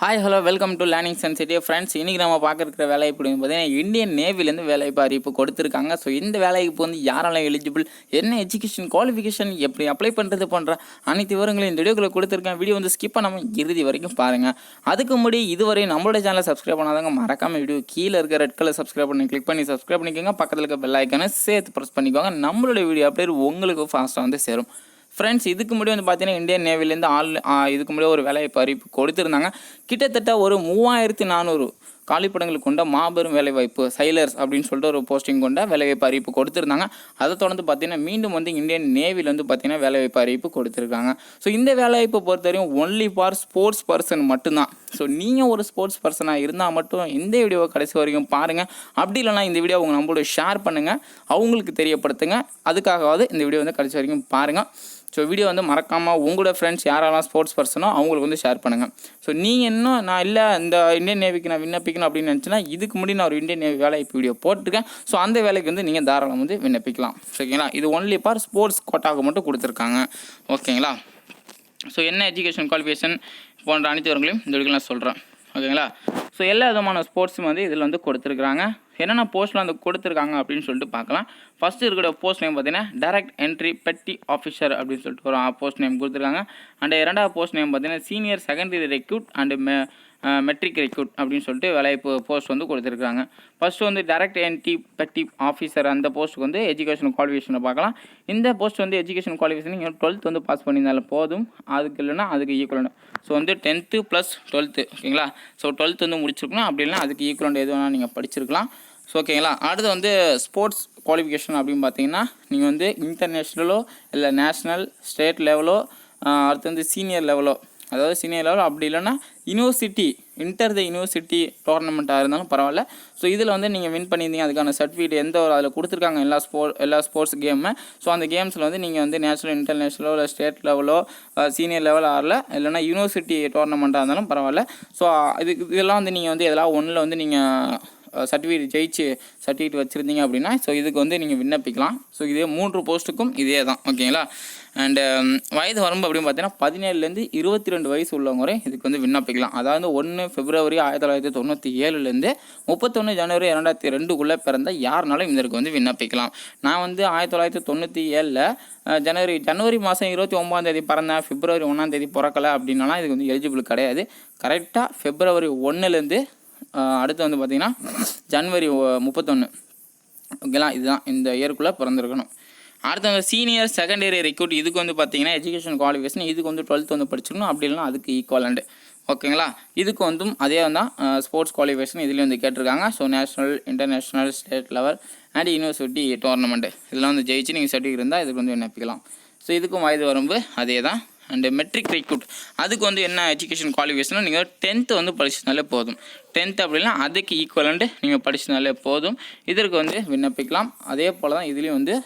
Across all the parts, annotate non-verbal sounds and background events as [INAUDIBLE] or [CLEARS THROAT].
Hi hello welcome to learning sensity friends இன்றைக்கி நம்ம பார்க்குற வேலை எப்படி பார்த்தீங்கன்னா இந்தியன் நேவிலேருந்து வேலைவாய்ப்பு அறிவிப்பு கொடுத்துருக்காங்க. ஸோ இந்த வேலைக்கு வந்து யாரெல்லாம் எலிஜிபிள் என்ன எஜுகேஷன் குவாலிஃபிகேஷன் எப்படி அப்ளை பண்ணுறது போன்ற அனைத்து விவரங்களையும் இந்த வீடியோக்குள்ள கொடுத்துருக்கேன். வீடியோ வந்து ஸ்கிப் பண்ணாமல் இறுதி வரைக்கும் பாருங்கள் அதுக்கு முன்னாடி இதுவரை நம்மளோட சேனலை சப்ஸ்கிரைப் பண்ணாதவங்க மறக்காம வீடியோ கீழே இருக்க ரெட் கலர் சப்ஸ்கிரைப் பண்ணி கிளிக் பண்ணி சப்ஸ்கிரைப் பண்ணிக்கோங்க. பக்கத்தில் இருக்க பெல் ஐக்கானை சேர்த்து ப்ரெஸ் பண்ணிக்கோங்க. நம்மளோட வீடியோ அப்டேட் உங்களுக்கு ஃபாஸ்ட்டாக வந்து சேரும். ஃப்ரெண்ட்ஸ் இதுக்கு முன்னாடி வந்து பார்த்தீங்கன்னா இந்தியன் நேவிலேருந்து ஆள் இதுக்கு முன்னாடி ஒரு வேலைவாய்ப்பு அறிவிப்பு கொடுத்துருந்தாங்க. கிட்டத்தட்ட ஒரு மூவாயிரத்தி நானூறு காலிப்படங்கள் கொண்ட மாபெரும் வேலைவாய்ப்பு சைலர்ஸ் அப்படின்னு சொல்லிட்டு ஒரு போஸ்டிங் கொண்ட வேலைவாய்ப்பு அறிவிப்பு கொடுத்துருந்தாங்க. அதை தொடர்ந்து பார்த்தீங்கன்னா மீண்டும் வந்து இந்தியன் நேவியில் வந்து பார்த்தீங்கன்னா வேலைவாய்ப்பு அறிவிப்பு கொடுத்துருக்காங்க. ஸோ இந்த வேலைவாய்ப்பை பொறுத்தவரையும் ஒன்லி ஃபார் ஸ்போர்ட்ஸ் பர்சன் மட்டும்தான். ஸோ நீங்கள் ஒரு ஸ்போர்ட்ஸ் பர்சனாக இருந்தால் மட்டும் இந்த வீடியோவை கடைசி வரைக்கும் பாருங்கள் அப்படி இல்லைனா இந்த வீடியோ உங்கள் நம்மளோட ஷேர் பண்ணுங்கள் அவங்களுக்கு தெரியப்படுத்துங்க. அதுக்காகவாவது இந்த வீடியோ வந்து கடைசி வரைக்கும் பாருங்கள் ஸோ வீடியோ வந்து மறக்காமல் உங்களோட ஃப்ரெண்ட்ஸ் யாரெல்லாம் ஸ்போர்ட்ஸ் பர்சனோ அவங்களுக்கு வந்து ஷேர் பண்ணுங்கள் ஸோ நீங்கள் இன்னும் நான் இல்லை இந்த இந்தியன் நேவிக்கு நான் விண்ணப்பிக்கணும் அப்படின்னு நினச்சினா இதுக்கு முன்னாடி நான் ஒரு இந்தியன் நேவி வேலை இப்போ வீடியோ போட்டிருக்கேன். ஸோ அந்த வேலைக்கு வந்து நீங்கள் தாராளம் வந்து விண்ணப்பிக்கலாம். ஓகேங்களா இது ஒன்லி ஃபார் ஸ்போர்ட்ஸ் கோட்டாவுக்கு மட்டும் கொடுத்துருக்காங்க. ஓகேங்களா? ஸோ என்ன எஜுகேஷன் குவாலிஃபிகேஷன் போன்ற அனைத்து வரங்களையும் இந்த வீடியோவில் நான் சொல்கிறேன் ஓகேங்களா? ஸோ எல்லா விதமான ஸ்போர்ட்ஸும் வந்து இதில் வந்து கொடுத்துருக்குறாங்க. என்னென்ன போஸ்ட்டில் வந்து கொடுத்துருக்காங்க அப்படின்னு சொல்லிட்டு பார்க்கலாம். ஃபஸ்ட்டு இருக்கிற போஸ்ட் நேம் பார்த்தீங்கன்னா டேரக்ட் என்ட்ரி பெட்டி ஆஃபீஸர் அப்படின்னு சொல்லிட்டு ஒரு போஸ்ட் நேம் கொடுத்துருக்காங்க. அண்ட் இரண்டாவது போஸ்ட் நேம் பார்த்தீங்கன்னா சீனியர் செகண்டரி ரெக்யூட் அண்டு மே மெட்ரிக் ரெக்ரூட் அப்படின்னு சொல்லிட்டு வேலைவாய்ப்பு போஸ்ட் வந்து கொடுத்துருக்காங்க. ஃபஸ்ட்டு வந்து டைரக்ட் என்டி பெட்டி ஆஃபீஸர் அந்த போஸ்ட்டுக்கு வந்து எஜுகேஷன் குவாலிஃபிகேஷனை பார்க்கலாம். இந்த போஸ்ட் வந்து எஜுகேஷன் குவாலிஃபிகேஷன் நீங்கள் டுவெல்த் வந்து பாஸ் பண்ணியிருந்தாலும் போதும். அதுக்கு இல்லைன்னா அதுக்கு ஈக்குவலண்ட் ஸோ வந்து டென்த்து ப்ளஸ் டுவெல்த்து ஓகேங்களா? ஸோ டுவெல்த் வந்து முடிச்சிருக்கணும். அப்படி இல்லைனா அதுக்கு ஈக்குவலண்ட் எது வேணால் நீங்கள் படிச்சிருக்கலாம். ஸோ ஓகேங்களா? அடுத்து வந்து ஸ்போர்ட்ஸ் குவாலிஃபிகேஷன் அப்படின்னு பார்த்தீங்கன்னா நீங்கள் வந்து இன்டர்நேஷ்னலோ இல்லை நேஷ்னல் ஸ்டேட் லெவலோ அடுத்து வந்து சீனியர் லெவலோ அதாவது சீனியர் லெவல் அப்படி இல்லைன்னா யூனிவர்சிட்டி இன்டர் த யூனிவர்சிட்டி டோர்னமெண்ட்டாக இருந்தாலும் பரவாயில்ல. ஸோ இதில் வந்து நீங்கள் வின் பண்ணியிருந்தீங்க. அதுக்கான சர்டிஃபிகேட் எந்த ஒரு அதில் கொடுத்துருக்காங்க எல்லா ஸ்போர்ட் எல்லா ஸ்போர்ட்ஸ் கேமு ஸோ அந்த கேம்ஸில் வந்து நீங்கள் வந்து நேஷனல் இன்டர்நேஷ்னலோ இல்லை ஸ்டேட் லெவலோ சீனியர் லெவல் ஆரில் இல்லைனா யூனிவர்சிட்டி டோர்னமெண்ட்டாக இருந்தாலும் பரவாயில்ல. ஸோ இது இதெல்லாம் வந்து நீங்கள் வந்து எதெல்லாம் ஒன்றில் வந்து நீங்கள் சர்டிஃபிகேட் ஜெயிச்சு சர்டிஃபிகேட் வச்சுருந்தீங்க அப்படின்னா ஸோ இதுக்கு வந்து நீங்கள் விண்ணப்பிக்கலாம். ஸோ இதே மூன்று போஸ்ட்டுக்கும் இதே தான் ஓகேங்களா அண்டு um, வயது வரம்பு அப்படின்னு பார்த்தீங்கன்னா பதினேழுலேருந்து இருபத்தி ரெண்டு வயசு உள்ளவங்க வரை இதுக்கு வந்து விண்ணப்பிக்கலாம். அதாவது ஒன்று பிப்ரவரி ஆயிரத்தி தொள்ளாயிரத்தி தொண்ணூற்றி ஏழுலேருந்து முப்பத்தொன்று ஜனவரி இரண்டாயிரத்தி ரெண்டுக்குள்ளே பிறந்த யாருனாலும் இதற்கு வந்து விண்ணப்பிக்கலாம். நான் வந்து ஆயிரத்தி தொள்ளாயிரத்தி தொண்ணூற்றி ஏழில் ஜனவரி ஜனவரி மாதம் இருபத்தி ஒம்பதாந்தேதி பிறந்தேன். பிப்ரவரி ஒன்றாந்தேதி பிறக்கலை அப்படின்னாலாம் இதுக்கு வந்து எலிஜிபிள் கிடையாது. கரெக்டாக பிப்ரவரி ஒன்றுலேருந்து அடுத்து வந்து பார்த்திங்கன்னா ஜன்வரி முப்பத்தொன்று ஓகேங்களா? இதுதான் இந்த இயருக்குள்ளே பிறந்திருக்கணும். அடுத்து வந்து சீனியர் செகண்டரி ரெக்ரூட் இதுக்கு வந்து பார்த்தீங்கன்னா எஜுகேஷன் குவாலிஃபிகேஷன் இதுக்கு வந்து டுவெல்த் வந்து படிச்சிருக்கணும். அப்படி இல்லைனா அதுக்கு ஈக்குவலண்ட் ஓகேங்களா? இதுக்கு வந்து அதே தான் ஸ்போர்ட்ஸ் குவாலிஃபிகேஷன் இதுலேயும் வந்து கேட்டிருக்காங்க. So national international state level and university tournament இதெல்லாம் வந்து ஜெயிச்சு நீங்கள் சர்டிஃபிகேட் இருந்தால் இதுக்கு வந்து விண்ணப்பிக்கலாம். ஸோ இதுக்கும் வயது வரம்பு அதே தான். அண்டு மெட்ரிக் ரெக்ரூட் அதுக்கு வந்து என்ன எஜுகேஷன் குவாலிஃபிகேஷனோ நீங்கள் டென்த்து வந்து படிச்சதுனாலே போதும். டென்த் அப்படின்னா அதுக்கு ஈக்குவலண்ட்டு நீங்கள் படிச்சதுனாலே போதும். இதற்கு வந்து விண்ணப்பிக்கலாம். அதே போல் தான் இதுலேயும் வந்து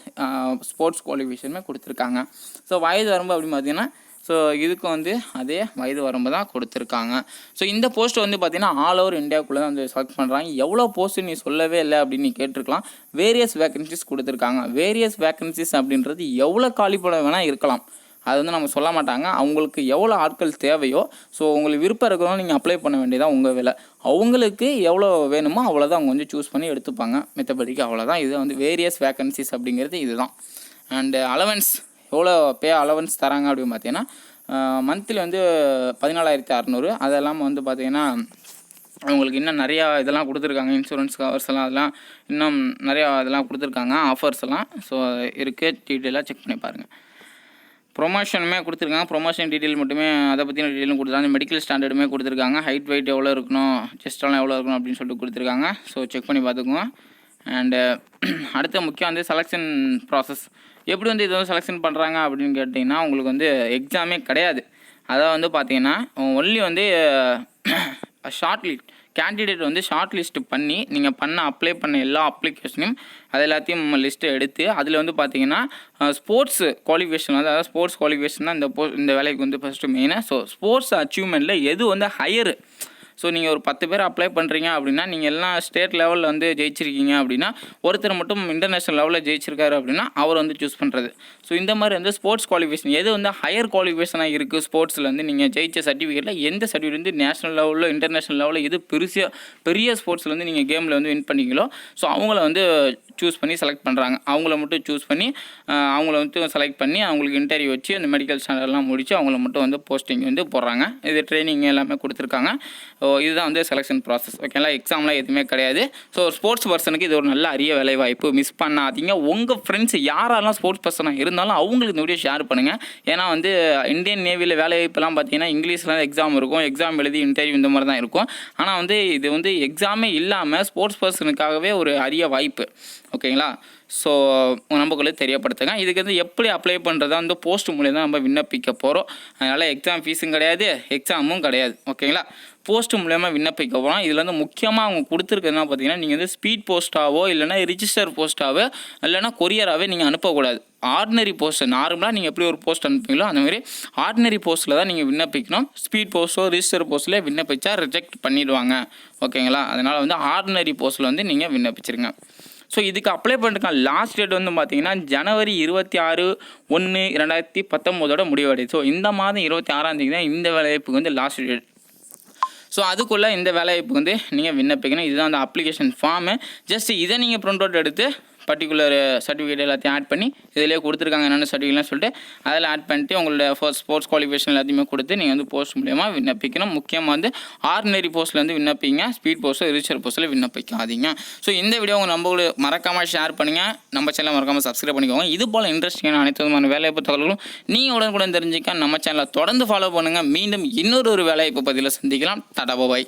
ஸ்போர்ட்ஸ் குவாலிஃபிகேஷனுமே கொடுத்துருக்காங்க. ஸோ வயது வரம்பு அப்படின்னு பார்த்தீங்கன்னா ஸோ இதுக்கு வந்து அதே வயது வரம்பு தான் கொடுத்துருக்காங்க. ஸோ இந்த போஸ்ட் வந்து பார்த்திங்கன்னா ஆல் ஓவர் இந்தியாவுக்குள்ளே தான் வந்து செலக்ட் பண்ணுறாங்க எவ்வளோ போஸ்ட் நீ சொல்லவே இல்லை அப்படின்னு நீ கேட்டிருக்கலாம். வேரியஸ் வேக்கன்சிஸ் கொடுத்துருக்காங்க. வேரியஸ் வேக்கன்சிஸ் அப்படின்றது எவ்வளோ காலிப்படம் வேணால் இருக்கலாம். அது வந்து நம்ம சொல்ல மாட்டாங்க. அவங்களுக்கு எவ்வளோ ஆட்கள் தேவையோ ஸோ உங்களுக்கு விருப்பம் இருக்கிறவங்க நீங்கள் அப்ளை பண்ண வேண்டியதான் உங்கள் வேலை. அவங்களுக்கு எவ்வளோ வேணுமோ அவ்வளோதான் அவங்க வந்து சூஸ் பண்ணி எடுத்துப்பாங்க. மித்தபடிக்கு அவ்வளோதான் இது வந்து வேரியஸ் வேக்கன்சிஸ் அப்படிங்கிறது இதுதான். அண்டு அலவன்ஸ் எவ்வளோ பே அலவன்ஸ் தராங்க அப்படின்னு பார்த்தீங்கன்னா மந்த்லி வந்து பதினாலாயிரத்தி அறநூறு. அது இல்லாமல் வந்து பார்த்தீங்கன்னா அவங்களுக்கு இன்னும் நிறையா இதெல்லாம் கொடுத்துருக்காங்க. இன்சூரன்ஸ் கவர்ஸ் எல்லாம் அதெல்லாம் இன்னும் நிறையா இதெல்லாம் கொடுத்துருக்காங்க. ஆஃபர்ஸ் எல்லாம் ஸோ இருக்குது டீட்டெயிலாக செக் பண்ணி பாருங்கள் ப்ரொமோஷனுமே கொடுத்துருக்காங்க. ப்ரொமோஷன் டீட்டெயில் மட்டுமே அதை பற்றின டீட்டெயிலும் கொடுத்துருக்காங்க. மெடிக்கல் ஸ்டாண்டர்டுமே கொடுத்துருக்காங்க. ஹைட் வெயிட் எவ்வளோ இருக்கணும்? செஸ்டெல்லாம் எவ்வளோ இருக்கணும்? அப்படின்னு சொல்லிட்டு கொடுத்துருக்காங்க. ஸோ செக் பண்ணி பார்த்துக்குவோம் அண்டு [CLEARS THROAT] அடுத்த முக்கியம் வந்து செலெக்ஷன் ப்ராசஸ் எப்படி வந்து இது வந்து செலெக்ஷன் பண்ணுறாங்க அப்படின்னு கேட்டிங்கன்னா உங்களுக்கு வந்து எக்ஸாமே கிடையாது. அதாவது வந்து பார்த்தீங்கன்னா ஒன்லி வந்து ஷார்ட் லிஸ்ட் கேண்டிடேட் வந்து ஷார்ட் லிஸ்ட் பண்ணி நீங்கள் பண்ண அப்ளை பண்ண எல்லா அப்ளிகேஷனையும் அது எல்லாத்தையும் லிஸ்ட்டு எடுத்து அதில் வந்து பார்த்தீங்கன்னா ஸ்போர்ட்ஸ் குவாலிஃபிகேஷன் அதாவது ஸ்போர்ட்ஸ் குவாலிஃபிகேஷன் தான் இந்த போ இந்த வேலைக்கு வந்து ஃபஸ்ட்டு மெயினாக ஸோ ஸ்போர்ட்ஸ் அச்சீவ்மெண்ட்டில் எது வந்து ஹையரு ஸோ நீங்கள் ஒரு பத்து பேர் அப்ளை பண்ணுறீங்க அப்படின்னா நீங்கள் எல்லாம் ஸ்டேட் லெவலில் வந்து ஜெயிச்சிருக்கீங்க அப்படின்னா ஒருத்தர் மட்டும் இன்டர்நேஷ்னல் லெவலில் ஜெயிச்சிருக்காரு அப்படின்னா அவர் வந்து சூஸ் பண்ணுறது ஸோ இந்த மாதிரி வந்து ஸ்போர்ட்ஸ் குவாலிஃபிகேஷன் எது வந்து ஹையர் குவாலிஃபிகேஷனாக இருக்குது ஸ்போர்ட்ஸில் வந்து நீங்கள் ஜெயிச்ச சர்டிஃபிகேட்டில் எந்த சர்டிஃபிகேட் வந்து நேஷனல் லெவலில் இன்டர்நேஷனல் லெவலில் எது பெருசிய பெரிய ஸ்போர்ட்ஸில் வந்து நீங்கள் கேமில் வந்து வின் பண்ணிங்களோ ஸோ அவங்கள வந்து சூஸ் பண்ணி செலக்ட் பண்ணுறாங்க அவங்கள மட்டும் சூஸ் பண்ணி அவங்கள வந்து செலக்ட் பண்ணி அவங்களுக்கு இன்டர்வியூ வச்சு அந்த மெடிக்கல் ஸ்டாண்டர்ட்லாம் முடித்து அவங்கள மட்டும் வந்து போஸ்டிங் வந்து போடுறாங்க. இது ட்ரைனிங் எல்லாமே கொடுத்துருக்காங்க. ஸோ இதுதான் வந்து செலெக்ஷன் ப்ராசஸ் ஓகேங்களா எக்ஸாம்லாம் எதுவுமே கிடையாது. ஸோ ஸ்போர்ட்ஸ் பர்சனுக்கு இது ஒரு நல்ல அரிய வேலை வாய்ப்பு மிஸ் பண்ணாதீங்க. உங்கள் ஃப்ரெண்ட்ஸ் யாரெல்லாம் ஸ்போர்ட்ஸ் பர்சனாக இருந்தாலும் அவங்களுக்கு இந்த வீடியோ ஷேர் பண்ணுங்கள் ஏன்னா வந்து இந்தியன் நேவியில் வேலை வாய்ப்புலாம் பார்த்தீங்கன்னா இங்கிலீஷில் எக்ஸாம் இருக்கும். எக்ஸாம் எழுதி இன்டர்வியூ இந்த மாதிரி தான் இருக்கும். ஆனால் வந்து இது வந்து எக்ஸாமே இல்லாமல் ஸ்போர்ட்ஸ் பர்சனுக்காகவே ஒரு அரிய வாய்ப்பு. ஓகேங்களா ஸோ நமக்குள்ளே தெரியப்படுத்துங்க. இதுக்கு வந்து எப்படி அப்ளை பண்ணுறதா வந்து போஸ்ட் மூலியம் தான் நம்ம விண்ணப்பிக்க போகிறோம் அதனால் எக்ஸாம் ஃபீஸும் கிடையாது எக்ஸாமும் கிடையாது. ஓகேங்களா போஸ்ட் மூலயமா விண்ணப்பிக்க போகிறோம் இதில் வந்து முக்கியமாக அவங்க கொடுத்துருக்கிறதுனா பார்த்தீங்கன்னா நீங்கள் வந்து ஸ்பீட் போஸ்ட்டாவோ இல்லைனா ரிஜிஸ்டர் போஸ்ட்டாவோ இல்லைனா கொரியராகவே நீங்கள் அனுப்பக்கூடாது. ஆர்டினரி போஸ்ட் நார்மலாக நீங்கள் எப்படி ஒரு போஸ்ட் அனுப்புவீங்களோ அந்த மாதிரி ஆர்டினரி போஸ்ட்டில் தான் நீங்கள் விண்ணப்பிக்கணும். ஸ்பீட் போஸ்ட்டோ ரிஜிஸ்டர் போஸ்ட்டில் விண்ணப்பிச்சா ரிஜெக்ட் பண்ணிடுவாங்க. ஓகேங்களா அதனால் வந்து ஆர்டினரி போஸ்ட்டில் வந்து நீங்கள் விண்ணப்பிச்சிருங்க. ஸோ இதுக்கு அப்ளை பண்ணுறதுக்கான லாஸ்ட் டேட் வந்து பார்த்தீங்கன்னா ஜனவரி இருபத்தி ஆறு ஒன்று ரெண்டாயிரத்தி பத்தொம்போதோட முடிவடையுது ஸோ இந்த மாதம் இருபத்தி ஆறாம் தேதி தான் இந்த வேலைவாய்ப்புக்கு வந்து லாஸ்ட் டேட் ஸோ அதுக்குள்ளே இந்த வேலைவாய்ப்பு வந்து நீங்கள் விண்ணப்பிக்கணும். இதுதான் அந்த அப்ளிகேஷன் ஃபார்மு ஜஸ்ட் இதை நீங்கள் ப்ரிண்ட் அவுட் எடுத்து பர்டிகுலர் சர்டிஃபிகேட் எல்லாத்தையும் ஆட் பண்ணி இதிலே கொடுத்துருக்காங்க. என்னென்ன சர்டிஃபிகேட்லாம் சொல்லிட்டு அதில் ஆட் பண்ணிட்டு உங்களோட ஃபர்ஸ்ட் ஸ்போர்ட்ஸ் குவாலிஃபிகேஷன் எல்லாத்தையுமே கொடுத்து நீங்கள் வந்து போஸ்ட் மூலியமாக விண்ணப்பிக்கணும். முக்கியமாக வந்து ஆர்டினரி போஸ்ட்டில் வந்து விண்ணப்பிங்க. ஸ்பீட் போஸ்ட்டு ரிச்சர் போஸ்ட்டில் விண்ணப்பிக்காதீங்க. ஸோ இந்த வீடியோ உங்கள் நம்ம மறக்காமல் ஷேர் பண்ணுங்கள் நம்ம சேனலை மறக்காமல் சப்ஸ்கிரைப் பண்ணிக்கோங்க. இது போல் இன்ட்ரெஸ்டிங்கான அனைத்து விதமான வேலைவாய்ப்பு தகவல்களும் நீங்கள் உடனுக்குடன் தெரிஞ்சுக்க. நம்ம சேனலை தொடர்ந்து ஃபாலோ பண்ணுங்கள் மீண்டும் இன்னொரு ஒரு வேலைவாய்ப்பு பதிவில் சந்திக்கலாம். தடபாய்